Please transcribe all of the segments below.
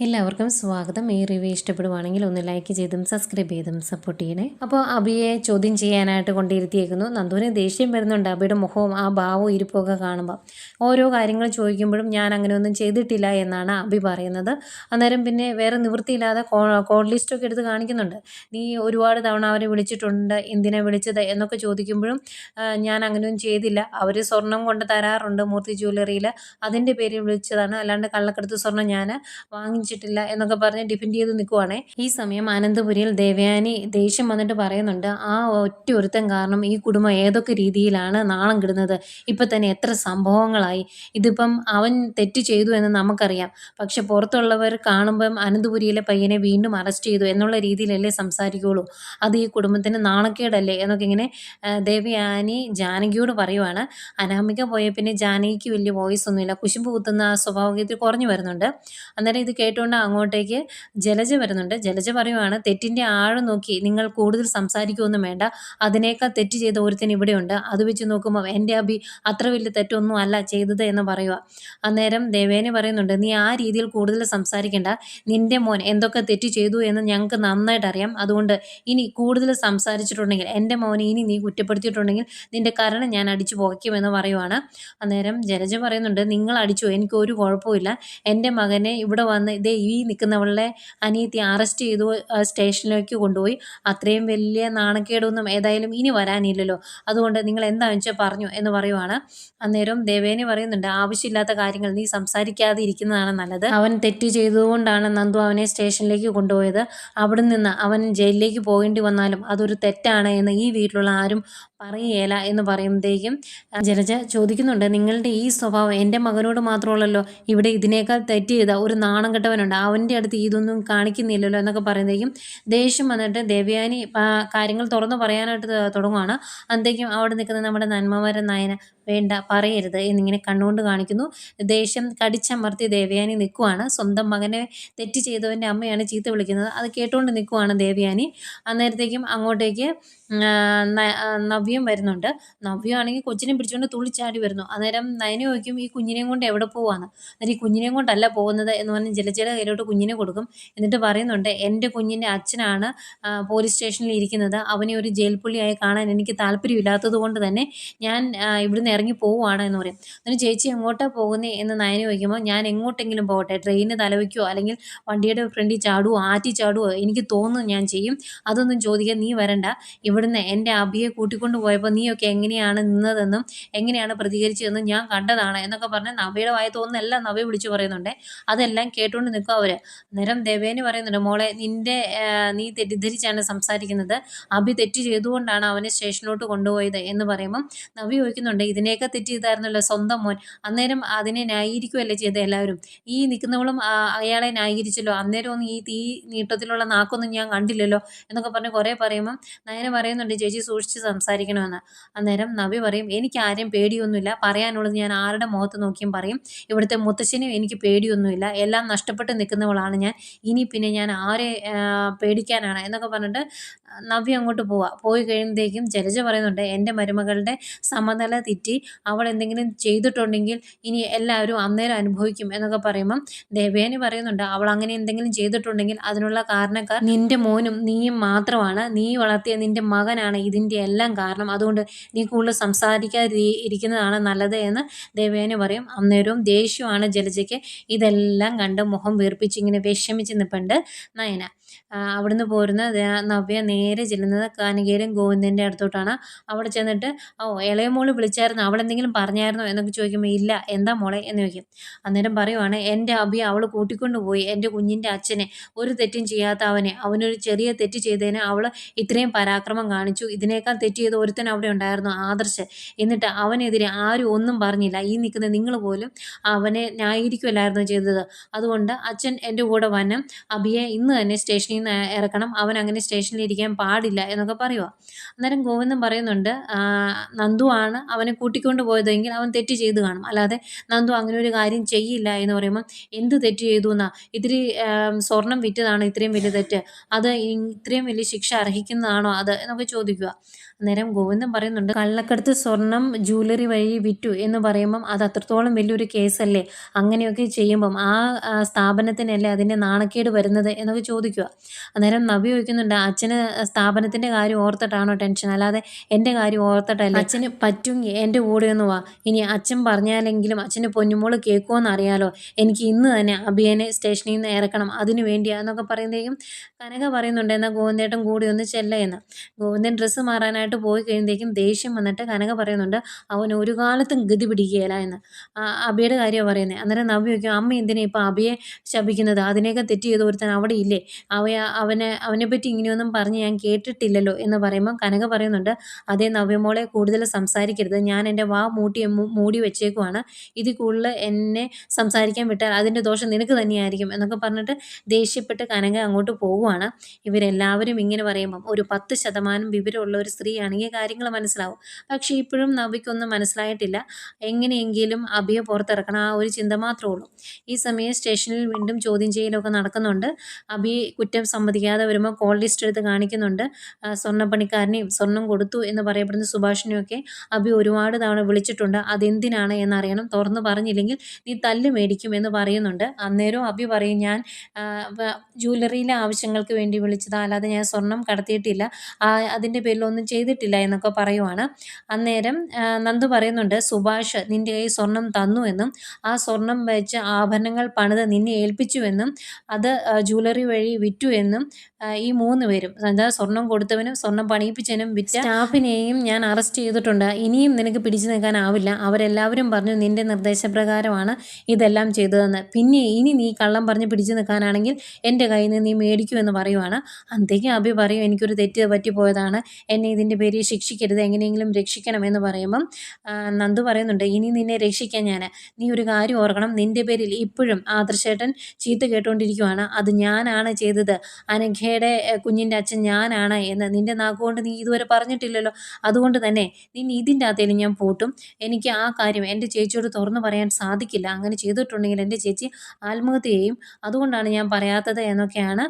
എല്ലാവർക്കും സ്വാഗതം. ഈ റിവ്യൂ ഇഷ്ടപ്പെടുവാണെങ്കിൽ ഒന്ന് ലൈക്ക് ചെയ്തും സബ്സ്ക്രൈബ് ചെയ്തും സപ്പോർട്ട് ചെയ്യണേ. അപ്പോൾ അബിയെ ചോദ്യം ചെയ്യാനായിട്ട് കൊണ്ടിരുത്തിയേക്കുന്നു. നന്ദുവിന് ദേഷ്യം വരുന്നുണ്ട്. അബിയുടെ മുഖവും ആ ഭാവവും ഇരിപ്പൊക്കെ കാണുമ്പോൾ ഓരോ കാര്യങ്ങൾ ചോദിക്കുമ്പോഴും ഞാൻ അങ്ങനെ ഒന്നും ചെയ്തിട്ടില്ല എന്നാണ് അബി പറയുന്നത്. അന്നേരം പിന്നെ വേറെ നിവൃത്തിയില്ലാതെ കോൾ ലിസ്റ്റൊക്കെ എടുത്ത് കാണിക്കുന്നുണ്ട്. നീ ഒരുപാട് തവണ അവരെ വിളിച്ചിട്ടുണ്ട് എന്തിനാ വിളിച്ചത് എന്നൊക്കെ ചോദിക്കുമ്പോഴും ഞാൻ അങ്ങനെയൊന്നും ചെയ്തില്ല. അവർ സ്വർണം കൊണ്ട് തരാറുണ്ട് മൂർത്തി ജ്വല്ലറിയിൽ അതിന്റെ പേരിൽ വിളിച്ചതാണ്. അല്ലാണ്ട് കള്ളക്കെടുത്ത് സ്വർണം ഞാൻ വാങ്ങിച്ചിട്ടില്ല എന്നൊക്കെ പറഞ്ഞ് ഡിഫെൻഡ് ചെയ്ത് നിൽക്കുവാണേ ഈ സമയം അനന്തപുരിയിൽ ദേവയാനി ദേഷ്യം വന്നിട്ട് പറയുന്നുണ്ട് ആ ഒറ്റ ഒരുത്തൻ കാരണം ഈ കുടുംബം ഏതൊക്കെ രീതിയിലാണ് നാളം കിടുന്നത്? ഇപ്പം തന്നെ എത്ര സംഭവങ്ങളായി. ഇതിപ്പം അവൻ തെറ്റ് ചെയ്തു എന്ന് നമുക്കറിയാം. പക്ഷെ പുറത്തുള്ളവർ കാണുമ്പം അനന്തപുരിയിലെ പയ്യനെ വീണ്ടും അറസ്റ്റ് ചെയ്തു എന്നുള്ള രീതിയിലല്ലേ സംസാരിക്കുകയുള്ളൂ അത് ഈ കുടുംബത്തിന് നാണക്കേടല്ലേ? എന്നൊക്കെ ഇങ്ങനെ ദേവയാനി ജാനകിയോട് പറയുവാണ്. അനാമിക പോയ പിന്നെ ജാനകിക്ക് വലിയ വോയിസ് ഒന്നുമില്ല. കുശുമ്പ് കുത്തുന്ന ആ കുറഞ്ഞു വരുന്നുണ്ട്. അന്നേരം ഇത് കേട്ടുകൊണ്ട് അങ്ങോട്ടേക്ക് ജലജ വരുന്നുണ്ട്. ജലജ പറയുവാണ് തെറ്റിന്റെ ആഴം നോക്കി നിങ്ങൾ കൂടുതൽ സംസാരിക്കുകയൊന്നും വേണ്ട. അതിനേക്കാൾ തെറ്റ് ചെയ്ത ഒരുത്തൻ ഇവിടെയുണ്ട്. അത് വെച്ച് നോക്കുമ്പോൾ എന്റെ അഭി അത്ര വലിയ തെറ്റൊന്നും അല്ല ചെയ്തത് എന്ന് പറയുക അന്നേരം ദേവേനെ പറയുന്നുണ്ട് നീ ആ രീതിയിൽ കൂടുതൽ സംസാരിക്കേണ്ട. നിന്റെ മോൻ എന്തൊക്കെ തെറ്റ് ചെയ്തു എന്ന് ഞങ്ങൾക്ക് നന്നായിട്ട് അറിയാം. അതുകൊണ്ട് ഇനി കൂടുതൽ സംസാരിച്ചിട്ടുണ്ടെങ്കിൽ എന്റെ മോനെ ഇനി നീ കുറ്റപ്പെടുത്തിയിട്ടുണ്ടെങ്കിൽ നിന്റെ കരണം ഞാൻ അടിച്ചു പുകയ്ക്കുമെന്ന് പറയുവാണ്. അന്നേരം ജലജ പറയുന്നുണ്ട് നിങ്ങൾ അടിച്ചു എനിക്ക് ഒരു കുഴപ്പമില്ല എന്റെ മകനെ ഇവിടെ വന്ന് ഇതേ ഈ നിൽക്കുന്നവളെ അനിയത്തി അറസ്റ്റ് ചെയ്തു സ്റ്റേഷനിലേക്ക് കൊണ്ടുപോയി. അത്രയും വലിയ നാണക്കേടൊന്നും ഏതായാലും ഇനി വരാനില്ലല്ലോ. അതുകൊണ്ട് നിങ്ങൾ എന്താണെന്ന് വെച്ചാൽ പറഞ്ഞു എന്ന് പറയുവാണ്. അന്നേരം ദേവേനി പറയുന്നുണ്ട് ആവശ്യമില്ലാത്ത കാര്യങ്ങൾ നീ സംസാരിക്കാതെ ഇരിക്കുന്നതാണ് നല്ലത്. അവൻ തെറ്റ് ചെയ്തുകൊണ്ടാണ് നന്ദു അവനെ സ്റ്റേഷനിലേക്ക് കൊണ്ടുപോയത്. അവിടെ നിന്ന് അവൻ ജയിലിലേക്ക് പോകേണ്ടി വന്നാലും അതൊരു തെറ്റാണ് എന്ന് ഈ വീട്ടിലുള്ള ആരും പറയുകയില്ല എന്ന് പറയുമ്പോഴത്തേക്കും ജലജ ചോദിക്കുന്നുണ്ട് നിങ്ങളുടെ ഈ സ്വഭാവം എന്റെ മകനോട് മാത്രമുള്ളല്ലോ ഇവിടെ ഇതിനേക്കാൾ തെറ്റ് ചെയ്ത ഒരു നാണം കെട്ടവനുണ്ട് അവന്റെ അടുത്ത് ഇതൊന്നും കാണിക്കുന്നില്ലല്ലോ എന്നൊക്കെ പറയുമ്പോഴത്തേക്കും ദേഷ്യം വന്നിട്ട് ദേവയാനി കാര്യങ്ങൾ തുറന്നു പറയാനായിട്ട് തുടങ്ങുവാണ്. അന്നേക്കും അവിടെ നിൽക്കുന്ന നമ്മുടെ നന്മമാരൻ നായന വേണ്ട പറയരുത് എന്നിങ്ങനെ കണ്ണുകൊണ്ട് കാണിക്കുന്നു. ദേഷ്യം കടിച്ചമർത്തി ദേവയാനി നിൽക്കുവാണ്. സ്വന്തം മകനെ തെറ്റ് ചെയ്തവന്റെ അമ്മയാണ് ചീത്ത വിളിക്കുന്നത്. അത് കേട്ടുകൊണ്ട് നിൽക്കുവാണ് ദേവയാനി. അന്നേരത്തേക്കും അങ്ങോട്ടേക്ക് നവ്യം വരുന്നുണ്ട്. നവ്യം ആണെങ്കിൽ കൊച്ചിനെ പിടിച്ചുകൊണ്ട് തുള്ളിച്ചാടി വരുന്നു. അന്നേരം നയന ചോദിക്കും ഈ കുഞ്ഞിനെയും കൊണ്ട് എവിടെ പോവാന്ന്? അന്നേരം ഈ കുഞ്ഞിനെയും കൊണ്ടല്ല പോകുന്നത് എന്ന് പറഞ്ഞ് ജലജല കയ്യിലോട്ട് കുഞ്ഞിനെ കൊടുക്കും. എന്നിട്ട് പറയുന്നുണ്ട് എന്റെ കുഞ്ഞിന്റെ അച്ഛനാണ് പോലീസ് സ്റ്റേഷനിൽ ഇരിക്കുന്നത്. അവനെ ഒരു ജയിൽ പുള്ളിയായി കാണാൻ എനിക്ക് താല്പര്യമില്ലാത്തത് കൊണ്ട് തന്നെ ഞാൻ ഇവിടുന്ന് ഇറങ്ങി പോവുകയാണ് എന്ന് പറയും. എന്നിട്ട് ചേച്ചി എങ്ങോട്ടാണ് പോകുന്നത് എന്ന് നയന ചോദിക്കുമ്പോൾ ഞാൻ എങ്ങോട്ടെങ്കിലും പോകട്ടെ. ട്രെയിന് തലവയ്ക്കുമോ അല്ലെങ്കിൽ വണ്ടിയുടെ ഫ്രണ്ടിൽ ചാടുവോ? ആറ്റി ചാടുവോ? എനിക്ക് തോന്നുന്നു ഞാൻ ചെയ്യും. അതൊന്നും ചോദിക്കാൻ നീ വരണ്ട. ഇവിടുന്ന് എന്റെ അഭിയെ കൂട്ടിക്കൊണ്ട് പോയപ്പോൾ നീയൊക്കെ എങ്ങനെയാണ് നിന്നതെന്നും എങ്ങനെയാണ് പ്രതികരിച്ചതെന്നും ഞാൻ കണ്ടതാണ് എന്നൊക്കെ പറഞ്ഞ് നവയുടെ വായ തോന്നുന്നെല്ലാം നവയെ വിളിച്ചു പറയുന്നുണ്ട്. അതെല്ലാം കേട്ടുകൊണ്ട് നിൽക്കും അവർ അന്നേരം ദേവേന് പറയുന്നുണ്ട് മോളെ നിന്റെ നീ തെറ്റിദ്ധരിച്ചാണ് സംസാരിക്കുന്നത്. അഭി തെറ്റ് ചെയ്തുകൊണ്ടാണ് അവനെ സ്റ്റേഷനിലോട്ട് കൊണ്ടുപോയത് എന്ന് പറയുമ്പം നവി ചോദിക്കുന്നുണ്ട് ഇതിനെയൊക്കെ തെറ്റ് ചെയ്തായിരുന്നല്ലോ സ്വന്തം മോൻ. അന്നേരം അതിനെ ന്യായീകരിക്കുകയല്ലേ ചെയ്ത എല്ലാവരും? ഈ നിൽക്കുന്നവളും അയാളെ ന്യായീകരിച്ചല്ലോ. അന്നേരം ഒന്നും ഈ തീ നീട്ടത്തിലുള്ള നാക്കൊന്നും ഞാൻ കണ്ടില്ലല്ലോ എന്നൊക്കെ പറഞ്ഞ് കുറേ പറയുമ്പം നയന പറയുന്നുണ്ട് ചേച്ചി സൂക്ഷിച്ച് സംസാരിക്കണമെന്ന്. അന്നേരം നവി പറയും എനിക്ക് ആരെയും പേടിയൊന്നുമില്ല. പറയാനുള്ളത് ഞാൻ ആരുടെ മുഖത്ത് നോക്കിയും പറയും. ഇവിടുത്തെ മുത്തശ്ശനും എനിക്ക് പേടിയൊന്നുമില്ല. എല്ലാം നഷ്ടപ്പെട്ട് നിൽക്കുന്നവളാണ് ഞാൻ. ഇനി പിന്നെ ഞാൻ ആരെ പേടിക്കാനാണ്? എന്നൊക്കെ പറഞ്ഞിട്ട് നവ്യ അങ്ങോട്ട് പോവാ. പോയി കഴിയുമ്പോഴത്തേക്കും ജലജ പറയുന്നുണ്ട് എന്റെ മരുമകളുടെ സമനില തെറ്റി. അവൾ എന്തെങ്കിലും ചെയ്തിട്ടുണ്ടെങ്കിൽ ഇനി എല്ലാവരും അന്നേരം അനുഭവിക്കും എന്നൊക്കെ പറയുമ്പം ദേവേനി പറയുന്നുണ്ട് അവൾ അങ്ങനെ എന്തെങ്കിലും ചെയ്തിട്ടുണ്ടെങ്കിൽ അതിനുള്ള കാരണക്കാർ നിന്റെ മോനും നീയും മാത്രമാണ്. നീ വളർത്തിയ നിന്റെ മകനാണ് ഇതിന്റെ എല്ലാം കാരണം. അതുകൊണ്ട് നീ കൂടുതൽ സംസാരിക്കാതി ഇരിക്കുന്നതാണ് നല്ലത് എന്ന് ദേവേനി പറയും. അന്നേരവും ദേഷ്യമാണ് ജലജയ്ക്ക്. ഇതെല്ലാം കണ്ട് മുഖം വീർപ്പിച്ച് ഇങ്ങനെ വിഷമിച്ച് നിൽപ്പുണ്ട് നയന. അവിടുന്ന് പോരുന്ന നവ്യ നേരെ ചെല്ലുന്നത് കാനകേരും ഗോവിന്ദന്റെ അടുത്തോട്ടാണ്. അവിടെ ചെന്നിട്ട് ഓ ഇളയ മോൾ വിളിച്ചായിരുന്നു? അവൾ എന്തെങ്കിലും പറഞ്ഞായിരുന്നോ? എന്നൊക്കെ ചോദിക്കുമ്പോൾ ഇല്ല എന്താ മോളെ? എന്ന് ചോദിക്കും. അന്നേരം പറയുവാണ് എന്റെ അഭി അവൾ കൂട്ടിക്കൊണ്ട് പോയി. എന്റെ കുഞ്ഞിന്റെ അച്ഛനെ ഒരു തെറ്റും ചെയ്യാത്ത അവനെ അവനൊരു ചെറിയ തെറ്റ് ചെയ്തതിന് അവൾ ഇത്രയും പരാക്രമം കാണിച്ചു. ഇതിനേക്കാൾ തെറ്റ് ചെയ്ത് ഒരുത്തൻ അവിടെ ഉണ്ടായിരുന്നു ആദർശ്. എന്നിട്ട് അവനെതിരെ ആരും ഒന്നും പറഞ്ഞില്ല. ഈ നിൽക്കുന്ന നിങ്ങൾ പോലും അവനെ ന്യായീകരിക്കുമല്ലായിരുന്നു ചെയ്തത്. അതുകൊണ്ട് അച്ഛൻ എന്റെ കൂടെ വന്ന് അഭിയെ ഇന്ന് തന്നെ സ്റ്റേഷനിൽ നിന്ന് ഇറക്കണം അവൻ അങ്ങനെ സ്റ്റേഷനിൽ ഇരിക്കാൻ പാടില്ല എന്നൊക്കെ പറയുക അന്നേരം ഗോവിന്ദൻ പറയുന്നുണ്ട് "ആ, നന്ദു ആണ് അവനെ കൂട്ടിക്കൊണ്ട് പോയതെങ്കിൽ അവൻ തെറ്റ് ചെയ്തു കാണും. അല്ലാതെ നന്ദു അങ്ങനെ ഒരു കാര്യം ചെയ്യില്ല എന്ന് പറയുമ്പോൾ എന്ത് തെറ്റ് ചെയ്തു എന്നാ? ഇത്തിരി സ്വർണം വിറ്റതാണ് ഇത്രയും വലിയ തെറ്റ്. അത് ഇത്രയും വലിയ ശിക്ഷ അർഹിക്കുന്നതാണോ അത്? എന്നൊക്കെ ചോദിക്കുക അന്നേരം ഗോവിന്ദൻ പറയുന്നുണ്ട് കള്ളക്കടത്ത് സ്വർണം ജൂവലറി വഴി വിറ്റു എന്ന് പറയുമ്പം അത് അത്രത്തോളം വലിയൊരു കേസല്ലേ? അങ്ങനെയൊക്കെ ചെയ്യുമ്പം ആ സ്ഥാപനത്തിനല്ലേ അതിന്റെ നാണക്കേട് വരുന്നത്? എന്നൊക്കെ ചോദിക്കുക. അന്നേരം നബി ചോദിക്കുന്നുണ്ട് അച്ഛന് സ്ഥാപനത്തിന്റെ കാര്യം ഓർത്തിട്ടാണോ ടെൻഷൻ? അല്ലാതെ എന്റെ കാര്യം ഓർത്തിട്ടല്ല? അച്ഛന് പറ്റുമെങ്കിൽ എന്റെ കൂടെ ഒന്ന് വാ. ഇനി അച്ഛൻ പറഞ്ഞാലെങ്കിലും അച്ഛന്റെ പൊന്നുമോൾ കേൾക്കുമോയെന്ന് അറിയാലോ എനിക്ക് ഇന്ന് തന്നെ അഭിയനെ സ്റ്റേഷനിൽ നിന്ന് ഇറക്കണം. അതിന് വേണ്ടിയാന്നൊക്കെ പറയുമ്പോഴേക്കും കനക പറയുന്നുണ്ട് എന്നാൽ ഗോവിന്ദേട്ടൻ കൂടി ഒന്ന് ചെല്ലയെന്ന് ഗോവിന്ദൻ ഡ്രസ്സ് മാറാനായിട്ട് പോയി കഴിയുമ്പോഴേക്കും ദേഷ്യം വന്നിട്ട് കനക പറയുന്നുണ്ട് അവൻ ഒരു കാലത്തും ഗതി പിടിക്കുകയില്ല എന്ന്. അബിയുടെ കാര്യമാണ് പറയുന്നത്. അന്നേരം നവ്യ ചോദിക്കും അമ്മ എന്തിനാ ഇപ്പോൾ അബിയെ ശപിക്കുന്നത്? അതിനെയൊക്കെ തെറ്റ് ചെയ്ത് ഒരുത്തൻ അവിടെ ഇല്ലേ? അവ അവനെ അവനെപ്പറ്റി ഇങ്ങനെയൊന്നും പറഞ്ഞ് ഞാൻ കേട്ടിട്ടില്ലല്ലോ എന്ന് പറയുമ്പോൾ കനക പറയുന്നുണ്ട് അതേ നവ്യമോളെ കൂടുതൽ സംസാരിക്കരുത്. ഞാൻ എന്റെ വാ മൂട്ടി മൂടി വെച്ചേക്കുവാണ്. ഇതിൽ കൂടുതൽ എന്നെ സംസാരിക്കാൻ വിട്ടാൽ അതിന്റെ ദോഷം നിനക്ക് തന്നെയായിരിക്കും എന്നൊക്കെ പറഞ്ഞിട്ട് ദേഷ്യപ്പെട്ട് കനക അങ്ങോട്ട് പോവുകയാണ് ഇവരെല്ലാവരും ഇങ്ങനെ പറയുമ്പം ഒരു പത്ത് ശതമാനം വിവരമുള്ള ഒരു സ്ത്രീയാണെങ്കിൽ കാര്യങ്ങൾ മനസ്സിലാവും. പക്ഷേ ഇപ്പോഴും നവിക്കൊന്നും മനസ്സിലായിട്ടില്ല. എങ്ങനെയെങ്കിലും അഭിയെ പുറത്തിറക്കണം. ആ ഒരു ചിന്ത മാത്രമേ ഉള്ളൂ. ഈ സമയം സ്റ്റേഷനിൽ വീണ്ടും ചോദ്യം ചെയ്യലൊക്കെ നടക്കുന്നുണ്ട്. അഭി കുറ്റം സമ്മതിക്കാതെ വരുമ്പോൾ കോൾ ലിസ്റ്റ് എടുത്ത് കാണിക്കുന്നുണ്ട്. സ്വർണപ്പണിക്കാരനെയും സ്വർണം കൊടുത്തു എന്ന് പറയപ്പെടുന്ന സുഭാഷിനെയൊക്കെ അഭി ഒരുപാട് തവണ വിളിച്ചിട്ടുണ്ട്. അതെന്തിനാണ് എന്നറിയണം. തുറന്ന് പറഞ്ഞില്ലെങ്കിൽ നീ തല്ല് മേടിക്കും എന്ന് പറയുന്നുണ്ട്. അന്നേരം അഭി പറയും ഞാൻ ജ്വല്ലറിയിലെ ആവശ്യങ്ങൾക്ക് വേണ്ടി വിളിച്ചതാ. അല്ലാതെ ഞാൻ സ്വർണം കടത്തിയിട്ടില്ല. അതിന്റെ പേരിലൊന്നും ചെയ്തിട്ടില്ല എന്നൊക്കെ പറയുവാണ്. അന്നേരം നന്ദു പറയുന്നുണ്ട് സുഭാഷ് നിന്റെ കൈ സ്വർണം തന്നു എന്നും ആ സ്വർണം വെച്ച് ആഭരണങ്ങൾ പണിത് നിന്നെ ഏൽപ്പിച്ചുവെന്നും അത് ജ്വല്ലറി വഴി വിറ്റു എന്നും ഈ മൂന്ന് പേരും അതായത് സ്വർണം കൊടുത്തവനും സ്വർണം പണിയിപ്പിച്ചവനും വിറ്റ സ്റ്റാഫിനെയും ഞാൻ അറസ്റ്റ് ചെയ്തിട്ടുണ്ട്. ഇനിയും നിനക്ക് പിടിച്ചു നിൽക്കാനാവില്ല. അവരെല്ലാവരും പറഞ്ഞു നിന്റെ നിർദ്ദേശപ്രകാരമാണ് ഇതെല്ലാം ചെയ്തതെന്ന്. പിന്നെ ഇനി നീ കള്ളം പറഞ്ഞ് പിടിച്ചു നിൽക്കാനാണെങ്കിൽ എന്റെ കയ്യിൽ നിന്ന് നീ മേടിക്കുമെന്ന് പറയുവാണ്. അന്തേക്കും അഭി പറയും എനിക്കൊരു തെറ്റ് പറ്റിപ്പോയതാണ്. എന്നെ ഇതിന്റെ പേരിൽ ശിക്ഷിക്കരുത് എങ്ങനെയെങ്കിലും രക്ഷിക്കണം എന്ന് പറയുമ്പം നന്ദു പറയുന്നുണ്ട് ഇനി നിന്നെ രക്ഷിക്കാൻ ഞാൻ നീ ഒരു കാര്യം ഓർക്കണം. നിന്റെ പേരിൽ ഇപ്പോഴും ആദർശേട്ടൻ ചീത്ത കേട്ടുകൊണ്ടിരിക്കുവാണ് അത് ഞാനാണ് ചെയ്തത്. അനഘയുടെ കുഞ്ഞിന്റെ അച്ഛൻ ഞാനാണ് എന്ന് നിന്റെ നാക്കുകൊണ്ട് നീ ഇതുവരെ പറഞ്ഞിട്ടില്ലല്ലോ. അതുകൊണ്ട് തന്നെ നിന്നെ ഇതിന്റെ അകത്തേലും ഞാൻ പൂട്ടും. എനിക്ക് ആ കാര്യം എന്റെ ചേച്ചിയോട് തുറന്നു പറയാൻ സാധിക്കില്ല. അങ്ങനെ ചെയ്തിട്ടുണ്ടെങ്കിൽ എന്റെ ചേച്ചി ആത്മഹത്യ ചെയ്യും അതുകൊണ്ടാണ് ഞാൻ പറയാത്തത് എന്നൊക്കെയാണ്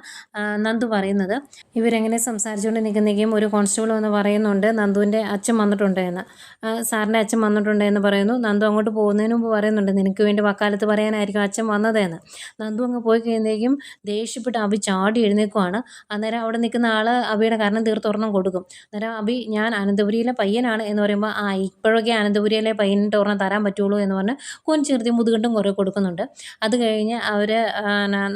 നന്ദു പറയുന്നത്. ഇവരെങ്ങനെ സംസാരിച്ചുകൊണ്ട് നിൽക്കുന്നെങ്കിലും ഒരു കോൺസ്റ്റബിൾ വന്ന് പറയുന്നുണ്ട്. നന്ദുവിന്റെ അച്ഛൻ വന്നിട്ടുണ്ട് എന്ന് ആ, സാറിന്റെ അച്ഛൻ വന്നിട്ടുണ്ട് എന്ന് പറയുന്നു. നന്ദു അങ്ങോട്ട് പോകുന്നതിന് മുമ്പ് പറയുന്നുണ്ട് നിനക്ക് വേണ്ടി വക്കാലത്ത് പറയാനായിരിക്കും അച്ഛൻ വന്നതെന്ന്. നന്ദു അങ്ങ് പോയി കഴിയുമ്പോഴേക്കും ദേഷ്യപ്പെട്ട് അഭി ചാടി എഴുന്നേക്കുവാണ് അന്നേരം അവിടെ നിൽക്കുന്ന ആൾ അഭിയുടെ കാരണം തീർത്തൊരെണ്ണം കൊടുക്കും. അന്നേരം അഭി ഞാൻ അനന്തപുരിയിലെ പയ്യനാണ് എന്ന് പറയുമ്പോൾ ആ ഇപ്പോഴൊക്കെ അനന്തപുരിയിലെ പയ്യനിട്ട് ഒരെണ്ണം തരാൻ പറ്റുള്ളൂ എന്ന് പറഞ്ഞ് കൊഞ്ചിർത്തി മുതുകണ്ടും കുറേ കൊടുക്കുന്നുണ്ട്. അത് കഴിഞ്ഞ് അവർ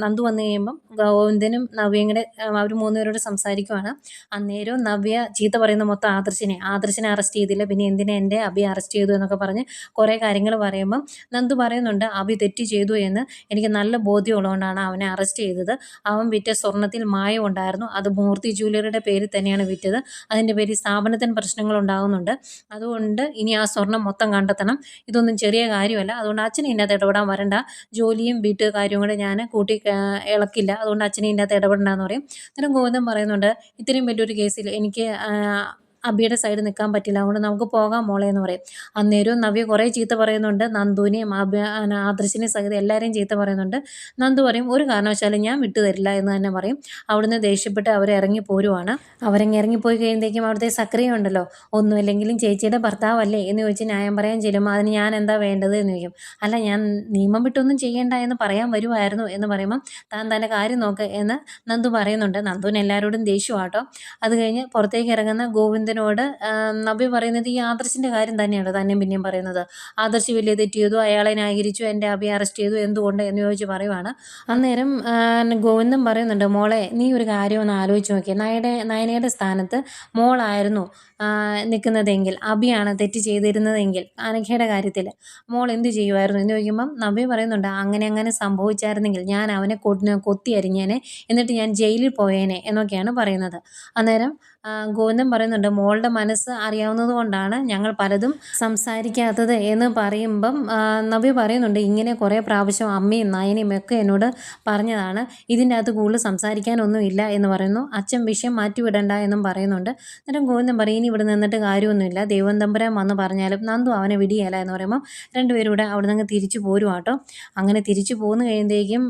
നന്ദു വന്നു കഴിയുമ്പം ഗോവിന്ദനും നവ്യയും കൂടെ അവർ മൂന്നുപേരോട് സംസാരിക്കുവാണ്. അന്നേരവും നവ്യ ചീത്ത പറയുന്ന മൊത്തം ആദർശിനെ ആദർശിനെ അറസ്റ്റ് ചെയ്തില്ല. പിന്നെ എന്തിനെ എന്റെ അഭി അറസ്റ്റ് ചെയ്തു എന്നൊക്കെ പറഞ്ഞ് കുറേ കാര്യങ്ങൾ പറയുമ്പം നന്ദു പറയുന്നുണ്ട് അഭി തെറ്റ് ചെയ്തു എന്ന്. എനിക്ക് നല്ല ബോധ്യമുള്ളതുകൊണ്ടാണ് അവനെ അറസ്റ്റ് ചെയ്തത്. അവൻ വിറ്റ സ്വർണത്തിൽ മായം ഉണ്ടായിരുന്നു. അത് മൂർത്തി ജ്വല്ലറിയുടെ പേരിൽ തന്നെയാണ് വിറ്റത്. അതിന്റെ പേരിൽ സ്ഥാപനത്തിന് പ്രശ്നങ്ങൾ ഉണ്ടാകുന്നുണ്ട് അതുകൊണ്ട് ഇനി ആ സ്വർണം മൊത്തം കണ്ടെത്തണം. ഇതൊന്നും ചെറിയ കാര്യമല്ല. അതുകൊണ്ട് അച്ഛനെ ഇതിന്റെ അകത്ത് ഇടപെടാൻ വരണ്ട. ജോലിയും വീട്ടു കാര്യവും കൂടെ ഞാൻ കൂട്ടി ഇളക്കില്ല. അതുകൊണ്ട് അച്ഛനെ ഇതിന്റെ അകത്ത് ഇടപെടണ്ടെന്ന് പറയും. അന്നേരം ഗോവിന്ദൻ പറയുന്നുണ്ട് ഇത്രയും വലിയൊരു കേസിൽ എനിക്ക് അബിയുടെ സൈഡ് നിൽക്കാൻ പറ്റില്ല. അതുകൊണ്ട് നമുക്ക് പോകാം മോളെ എന്ന് പറയും. അന്നേരവും നവ്യ കുറേ ചീത്ത പറയുന്നുണ്ട്. നന്ദുവിനെയും ആദർശിനെയും സഹിതം എല്ലാവരെയും ചീത്ത പറയുന്നുണ്ട്. നന്ദു പറയും ഒരു കാരണവശാലും ഞാൻ വിട്ടു തരില്ല എന്ന് തന്നെ പറയും. അവിടുന്ന് ദേഷ്യപ്പെട്ട് അവർ ഇറങ്ങി പോരുവാണ്. അവരങ്ങ് ഇറങ്ങിപ്പോയി കഴിയുമ്പോഴേക്കും അവിടുത്തെ സക്രിയ ഉണ്ടല്ലോ. ഒന്നുമില്ലെങ്കിലും ചേച്ചിയുടെ ഭർത്താവല്ലേ? എന്ന് ചോദിച്ച് ന്യായം പറയാൻ ചെല്ലുമ്പോൾ അതിന് ഞാൻ എന്താ വേണ്ടത്? എന്ന് ചോദിക്കും. അല്ല ഞാൻ നിയമം വിട്ടൊന്നും ചെയ്യേണ്ട എന്ന് പറയാൻ വരുമായിരുന്നു എന്ന് പറയുമ്പം താൻ തന്റെ കാര്യം നോക്ക് എന്ന് നന്ദു പറയുന്നുണ്ട്. നന്ദുവിന് എല്ലാവരോടും ദേഷ്യമാട്ടോ അത് കഴിഞ്ഞ് പുറത്തേക്ക് ഇറങ്ങുന്ന ഗോവിന്ദനോട് ആ, നബി പറയുന്നത് ഈ ആദർശിന്റെ കാര്യം തന്നെയാണ് തന്നെയും പിന്നെയും പറയുന്നത്. ആദർശ് വലിയ തെറ്റ് ചെയ്തു അയാളെ ന്യായീകരിച്ചു എന്റെ അബി അറസ്റ്റ് ചെയ്തു എന്തുകൊണ്ട് എന്ന് ചോദിച്ച് പറയുവാണ്. അന്നേരം ഗോവിന്ദം പറയുന്നുണ്ട് മോളെ നീ ഒരു കാര്യം ഒന്ന് ആലോചിച്ച് നോക്കിയേ. നയയുടെ നയനയുടെ സ്ഥാനത്ത് മോളായിരുന്നു നിൽക്കുന്നതെങ്കിൽ അബിയാണ് തെറ്റ് ചെയ്തിരുന്നതെങ്കിൽ അനഘയുടെ കാര്യത്തിൽ മോൾ എന്ത് ചെയ്യുമായിരുന്നു എന്ന് ചോദിക്കുമ്പം നബി പറയുന്നുണ്ട് അങ്ങനെ അങ്ങനെ സംഭവിച്ചായിരുന്നെങ്കിൽ ഞാൻ അവനെ കൊത്തി അരിഞ്ഞേനെ എന്നിട്ട് ഞാൻ ജയിലിൽ പോയേനെ എന്നൊക്കെയാണ് പറയുന്നത്. അന്നേരം ഗോവിന്ദൻ പറയുന്നുണ്ട് മോളുടെ മനസ്സ് അറിയാവുന്നത് കൊണ്ടാണ് ഞങ്ങൾ പലതും സംസാരിക്കാത്തത് എന്ന് പറയുമ്പം നവ്യ പറയുന്നുണ്ട് ഇങ്ങനെ കുറേ പ്രാവശ്യം അമ്മയും നയനയും ഒക്കെ എന്നോട് പറഞ്ഞതാണ് ഇതിന്റെ അകത്ത് കൂടുതൽ സംസാരിക്കാനൊന്നും ഇല്ല എന്ന് പറയുന്നു അച്ഛൻ വിഷയം മാറ്റിവിടണ്ട എന്നും പറയുന്നുണ്ട്. അന്നേരം ഗോവിന്ദൻ പറയും ഇനി ഇവിടെ നിന്നിട്ട് കാര്യമൊന്നുമില്ല ദൈവം തമ്പുരാൻ വന്ന് പറഞ്ഞാലും നന്ദു അവനെ വിടിയല്ല എന്ന് പറയുമ്പോൾ രണ്ടുപേരും കൂടെ അവിടെ നിന്ന് തിരിച്ചു പോരും കേട്ടോ അങ്ങനെ തിരിച്ചു പോന്നു കഴിയുമ്പോഴേക്കും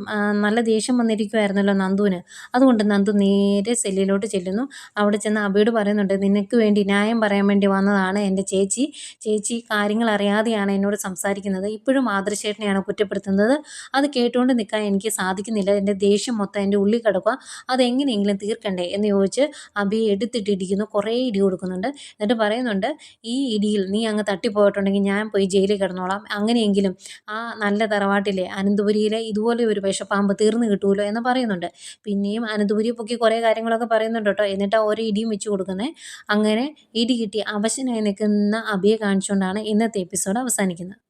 നല്ല ദേഷ്യം വന്നിരിക്കുമായിരുന്നല്ലോ നന്ദുവിന്. അതുകൊണ്ട് നന്ദു നേരെ സെല്ലിലോട്ട് ചെല്ലുന്നു. അവിടെ ചെന്ന് അബിയോട് പറയുന്നുണ്ട് നിനക്ക് വേണ്ടി ന്യായം പറയാൻ വേണ്ടി വന്നതാണ് എന്റെ ചേച്ചി. ചേച്ചി കാര്യങ്ങൾ അറിയാതെയാണ് എന്നോട് സംസാരിക്കുന്നത്. ഇപ്പോഴും ആദർശേട്ടനെയാണ് കുറ്റപ്പെടുത്തുന്നത്. അത് കേട്ടുകൊണ്ട് നിൽക്കാൻ എനിക്ക് സാധിക്കുന്നില്ല. എന്റെ ദേഷ്യം മൊത്തം എന്റെ ഉള്ളിൽ കിടക്കുക. അതെങ്ങനെയെങ്കിലും തീർക്കണ്ടേ? എന്ന് ചോദിച്ച് അബിയെ എടുത്തിട്ടിരിക്കുന്നു. കുറേ ഇടി കൊടുക്കുന്നുണ്ട്. എന്നിട്ട് പറയുന്നുണ്ട് ഈ ഇടിയിൽ നീ അങ്ങ് തട്ടിപ്പോയിട്ടുണ്ടെങ്കിൽ ഞാൻ പോയി ജയിലിൽ കിടന്നോളാം. അങ്ങനെയെങ്കിലും ആ നല്ല തറവാട്ടിലെ അനന്തപുരിയിലെ ഇതുപോലെ ഒരു വിഷപ്പാമ്പ് തീർന്നു കിട്ടുമല്ലോ എന്ന് പറയുന്നുണ്ട്. പിന്നെയും അനന്തപുരിയെ പൊക്കി കുറേ കാര്യങ്ങളൊക്കെ പറയുന്നുണ്ട് കേട്ടോ. എന്നിട്ട് ഓരോ ഇടിയും വെച്ച് കൊടുക്കുന്നത് അങ്ങനെ ഇടി കിട്ടി അവശനായി നിൽക്കുന്ന അബിയെ കാണിച്ചുകൊണ്ടാണ് ഇന്നത്തെ എപ്പിസോഡ് അവസാനിക്കുന്നത്.